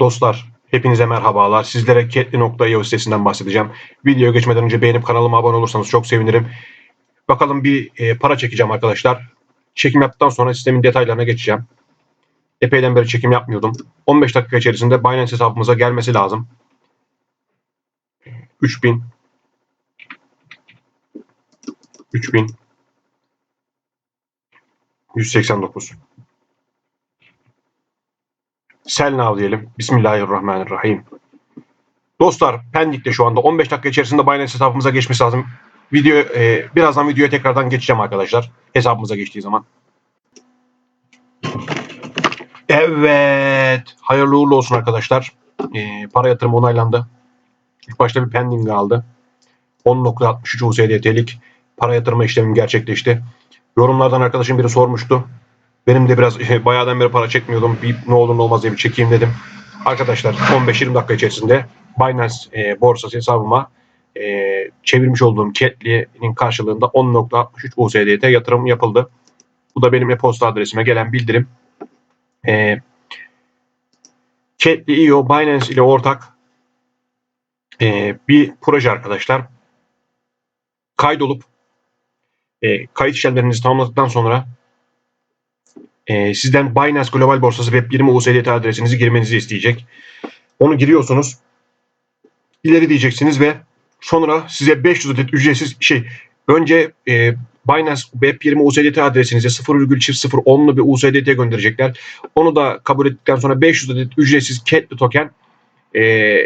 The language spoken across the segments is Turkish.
Dostlar, hepinize merhabalar. Sizlere Ketli.io sitesinden bahsedeceğim. Videoya geçmeden önce beğenip kanalıma abone olursanız çok sevinirim. Bakalım bir e, para çekeceğim arkadaşlar. Çekim yaptıktan sonra sistemin detaylarına geçeceğim. Epeyden beri çekim yapmıyordum. 15 dakika içerisinde Binance hesabımıza gelmesi lazım. 3000 3000 189 Sell now diyelim. Bismillahirrahmanirrahim. Dostlar Pendik'te şu anda 15 dakika içerisinde Binance hesabımıza geçmesi lazım. Video e, birazdan videoya tekrardan geçeceğim arkadaşlar. Hesabımıza geçtiği zaman. Evet. Hayırlı uğurlu olsun arkadaşlar. E, para yatırımı onaylandı. İlk başta bir pending aldı. 10.63 USDT'lik para yatırma işlemim gerçekleşti. Yorumlardan arkadaşım biri sormuştu. Benim de biraz e, bayağıdan beri para çekmiyordum. Bir, ne olur ne olmaz diye bir çekeyim dedim. Arkadaşlar 15-20 dakika içerisinde Binance e, borsası hesabıma e, çevirmiş olduğum Ketli'nin karşılığında 10.63 USDT yatırım yapıldı. Bu da benim e-posta adresime gelen bildirim. E, Ketli.io Binance ile ortak e, bir proje arkadaşlar. Kaydolup e, kayıt işlemlerinizi tamamladıktan sonra e, sizden Binance Global Borsası Web20 USDT adresinizi girmenizi isteyecek. Onu giriyorsunuz. İleri diyeceksiniz ve sonra size 500 adet ücretsiz şey önce e, Binance Web20 USDT adresinize 0,010'lu bir USDT gönderecekler. Onu da kabul ettikten sonra 500 adet ücretsiz Ketli token e,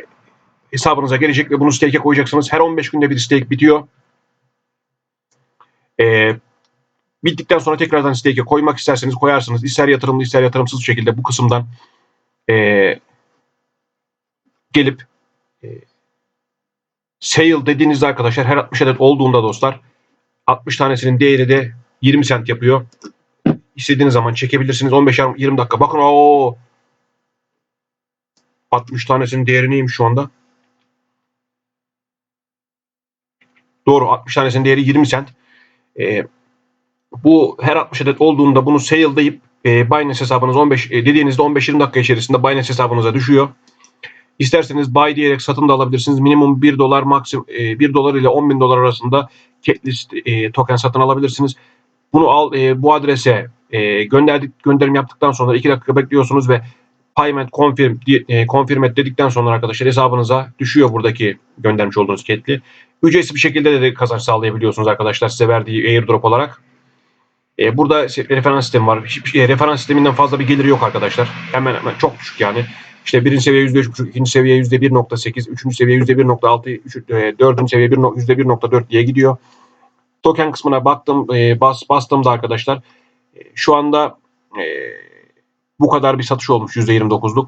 hesabınıza gelecek ve bunu stake'e koyacaksınız. Her 15 günde bir stake bitiyor. E, bittikten sonra tekrardan stake'e koymak isterseniz koyarsınız. İster yatırımlı ister yatırımsız şekilde bu kısımdan e, gelip e, sale dediğinizde arkadaşlar her 60 adet olduğunda dostlar 60 tanesinin değeri de 20 sent yapıyor. İstediğiniz zaman çekebilirsiniz. 15-20 dakika. Bakın o 60 tanesinin değeri neymiş şu anda? Doğru 60 tanesinin değeri 20 sent. Ee, bu her 60 adet olduğunda bunu sale deyip e, Binance hesabınız 15 e, dediğinizde 15-20 dakika içerisinde Binance hesabınıza düşüyor. İsterseniz buy diyerek satın da alabilirsiniz. Minimum 1 dolar maksimum e, 1 dolar ile 10 bin dolar arasında Catlist e, token satın alabilirsiniz. Bunu al e, bu adrese e, gönderdik gönderim yaptıktan sonra 2 dakika bekliyorsunuz ve payment confirm e, confirm et dedikten sonra arkadaşlar hesabınıza düşüyor buradaki göndermiş olduğunuz ketli. Ücretsiz bir şekilde de kazanç sağlayabiliyorsunuz arkadaşlar size verdiği airdrop olarak. E, burada referans sistemi var. Hiçbir şey, referans sisteminden fazla bir geliri yok arkadaşlar. Hemen hemen çok düşük yani. İşte birinci seviye %3.5, ikinci seviye %1.8, üçüncü seviye %1.6, üç, e, dördüncü seviye %1.4 diye gidiyor. Token kısmına baktım, e, bas, bastığımda arkadaşlar e, şu anda e, bu kadar bir satış olmuş %29'luk.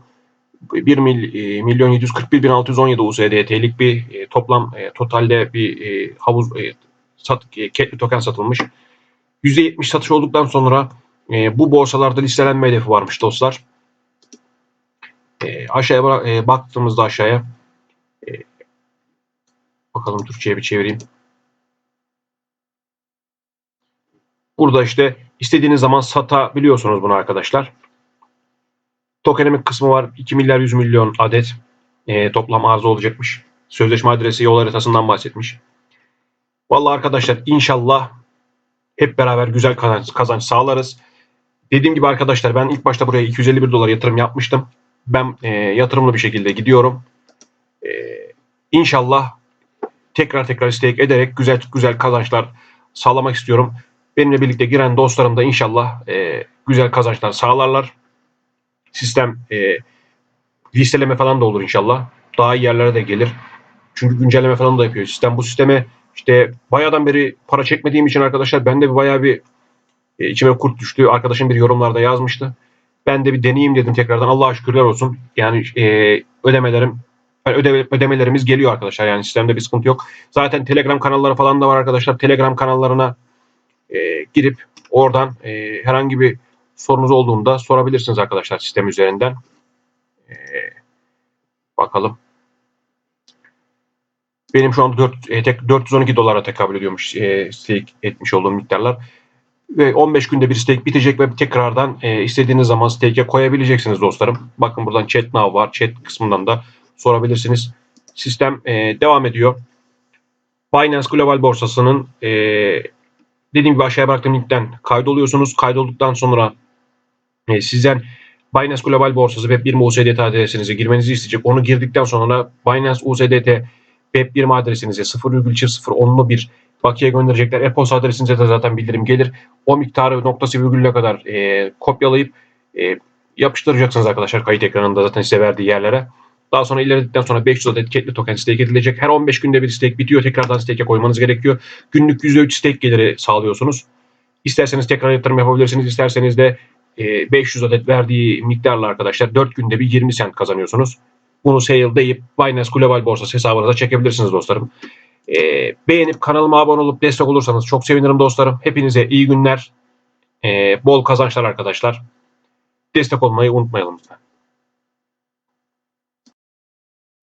1 mil, e, milyon 741 bin 617 USDT'lik bir e, toplam e, totalde bir e, havuz e, sat, e, token satılmış. %70 satış olduktan sonra e, bu borsalarda listelenme hedefi varmış dostlar. E, aşağıya e, baktığımızda aşağıya e, bakalım Türkçe'ye bir çevireyim. Burada işte istediğiniz zaman satabiliyorsunuz bunu arkadaşlar. Tokenemik kısmı var. 2 milyar 100 milyon adet e, toplam arzu olacakmış. Sözleşme adresi yol haritasından bahsetmiş. Vallahi arkadaşlar inşallah hep beraber güzel kazanç, kazanç sağlarız. Dediğim gibi arkadaşlar ben ilk başta buraya 251 dolar yatırım yapmıştım. Ben e, yatırımlı bir şekilde gidiyorum. E, inşallah tekrar tekrar stake ederek güzel güzel kazançlar sağlamak istiyorum. Benimle birlikte giren dostlarım da inşallah e, güzel kazançlar sağlarlar. Sistem e, listeleme falan da olur inşallah. Daha iyi yerlere de gelir. Çünkü güncelleme falan da yapıyor. Sistem bu sisteme işte bayağıdan beri para çekmediğim için arkadaşlar bende bir bayağı bir e, içime kurt düştü. Arkadaşım bir yorumlarda yazmıştı. Ben de bir deneyeyim dedim tekrardan. Allah'a şükürler olsun. Yani e, ödemelerim yani öde, ödemelerimiz geliyor arkadaşlar. Yani sistemde bir sıkıntı yok. Zaten Telegram kanalları falan da var arkadaşlar. Telegram kanallarına e, girip oradan e, herhangi bir sorunuz olduğunda sorabilirsiniz arkadaşlar sistem üzerinden. E, bakalım. Benim şu anda 4, e, tek, 412 dolara tekabül ediyormuş e, stake etmiş olduğum miktarlar. Ve 15 günde bir stake bitecek ve tekrardan e, istediğiniz zaman stake'e koyabileceksiniz dostlarım. Bakın buradan chat now var. Chat kısmından da sorabilirsiniz. Sistem e, devam ediyor. Binance Global borsasının e, dediğim gibi aşağıya bıraktığım linkten kaydoluyorsunuz. Kaydolduktan sonra e, sizden Binance Global borsası Web1 USDT adresinize girmenizi isteyecek. Onu girdikten sonra Binance USDT Web1 adresinize 0,010'lu bir bakiye gönderecekler. E-posta adresinize de zaten bildirim gelir. O miktarı noktası virgülüne kadar e, kopyalayıp e, yapıştıracaksınız arkadaşlar kayıt ekranında zaten size verdiği yerlere. Daha sonra ilerledikten sonra 500 adet ketli token stake edilecek. Her 15 günde bir stake bitiyor. Tekrardan stake'e koymanız gerekiyor. Günlük %3 stake geliri sağlıyorsunuz. İsterseniz tekrar yatırım yapabilirsiniz. İsterseniz de e, 500 adet verdiği miktarla arkadaşlar 4 günde bir 20 cent kazanıyorsunuz. Bunu sale deyip Binance Global borsası hesabınıza çekebilirsiniz dostlarım. E, beğenip kanalıma abone olup destek olursanız çok sevinirim dostlarım. Hepinize iyi günler. E, bol kazançlar arkadaşlar. Destek olmayı unutmayalım lütfen.